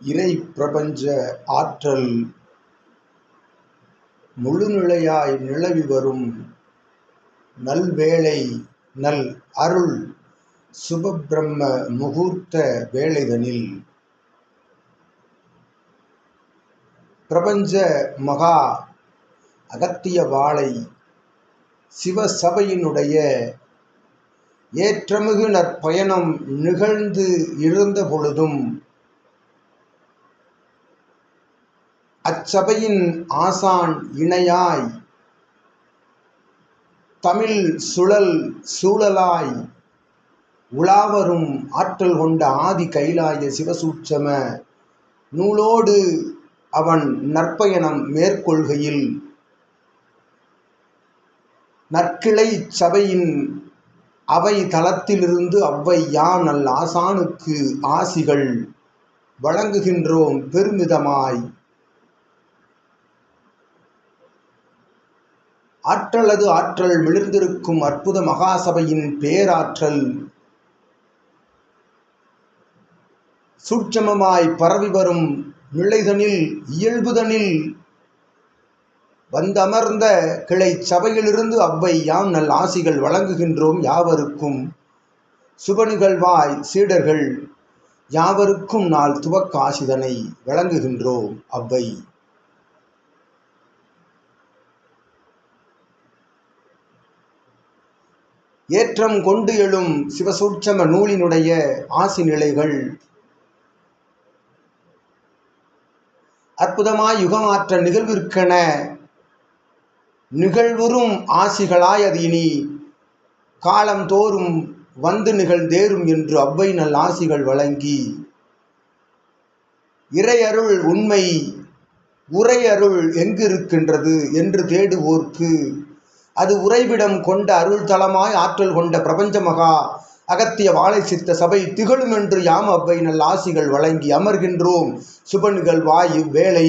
இறை பிரபஞ்ச ஆற்றல் முழுநிலையாய் நிலவி வரும் நல்வேளை நல் அருள் சுபபிரம்ம முகூர்த்த வேளைதனில். பிரபஞ்ச மகா அகத்திய வாழை சிவசபையினுடைய ஏற்றமிகு நற்பயணம் நிகழ்ந்து இருந்த பொழுதும் அச்சபையின் ஆசான் இணையாய் தமிழ் சுழல் சூழலாய் உலாவரும் ஆற்றல் கொண்ட ஆதி கைலாய சிவசூட்சம நூலோடு அவன் நற்பயணம் மேற்கொள்கையில் நற்கிளை சபையின் அவை தளத்திலிருந்து அவ்வை யான் நல் ஆசானுக்கு ஆசிகள் வழங்குகின்றோம் பெருமிதமாய். ஆற்றலது ஆற்றல் மிளிர்ந்திருக்கும் அற்புத மகாசபையின் பேராற்றல். சூட்சமமாய் பரவி வரும் நிலைதனில் இயல்புதனில் வந்தமர்ந்த கிளை சபையிலிருந்து அவ்வை யாம் நல் ஆசிகள் வழங்குகின்றோம் யாவருக்கும். சுபநிகழ்வாய் சீடர்கள் யாவருக்கும் நாள் துவக்க ஆசிதனை வழங்குகின்றோம் அவ்வை. ஏற்றம் கொண்டு எழும் சிவசூட்சம நூலினுடைய ஆசி நிலைகள் அற்புதமாய் யுகமாற்ற நிகழ்விற்கென நிகழ்வுறும் ஆசிகளாய் அது இனி காலந்தோறும் வந்து நிகழ்ந்தேறும் என்று அவ்வை நல் ஆசிகள் வழங்கி இறையருள் உண்மை உரையருள் எங்கிருக்கின்றது என்று தேடுவோர்க்கு அது உறைவிடம் கொண்ட அருள் தலமாய் ஆற்றல் கொண்ட பிரபஞ்ச மகா அகத்திய வாழை சித்த சபை திகழும் என்று யாம் அவ்வை நல் ஆசிகள் வழங்கி அமர்கின்றோம். சுபன்கள் வாயு வேலை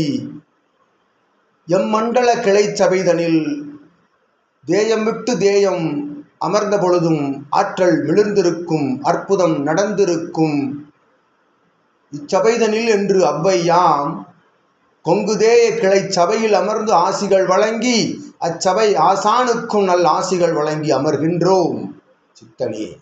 எம் எம்மண்டல கிளை சபைதனில் தேயம் விட்டு தேயம் அமர்ந்த பொழுதும் ஆற்றல் விழுந்திருக்கும் அற்புதம் நடந்திருக்கும். இச்சபைதனில் என்று அவ்வையாம் கொங்குதேய கிளை சபையில் அமர்ந்து ஆசிகள் வழங்கி அச்சபை ஆசானுக்கும் நல் ஆசிகள் வழங்கி அமர்கின்றோம். சித்தனே.